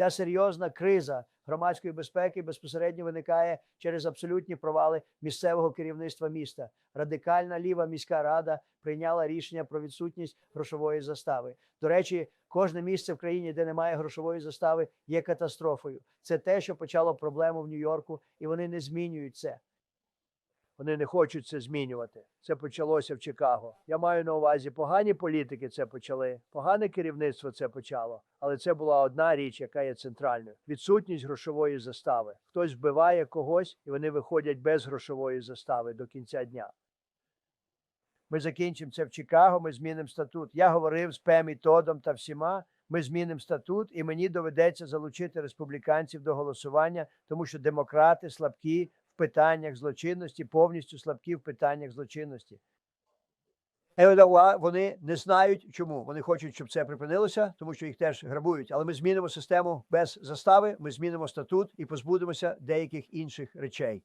Ця серйозна криза громадської безпеки безпосередньо виникає через абсолютні провали місцевого керівництва міста. Радикальна ліва міська рада прийняла рішення про відсутність грошової застави. До речі, кожне місце в країні, де немає грошової застави, є катастрофою. Це те, що почало проблему в Нью-Йорку, і вони не змінюють це. Вони не хочуть це змінювати. Це почалося в Чикаго. Я маю на увазі, погані політики це почали, погане керівництво це почало. Але це була одна річ, яка є центральною: відсутність грошової застави. Хтось вбиває когось, і вони виходять без грошової застави до кінця дня. Ми закінчимо це в Чикаго. Ми змінимо статут. Я говорив з Пемі Тодом та всіма. Ми змінимо статут, і мені доведеться залучити республіканців до голосування, тому що демократи слабкі питаннях злочинності, повністю слабкі в питаннях злочинності. Вони не знають чому. Вони хочуть, щоб це припинилося, тому що їх теж грабують. Але ми змінимо систему без застави, ми змінимо статут і позбудемося деяких інших речей.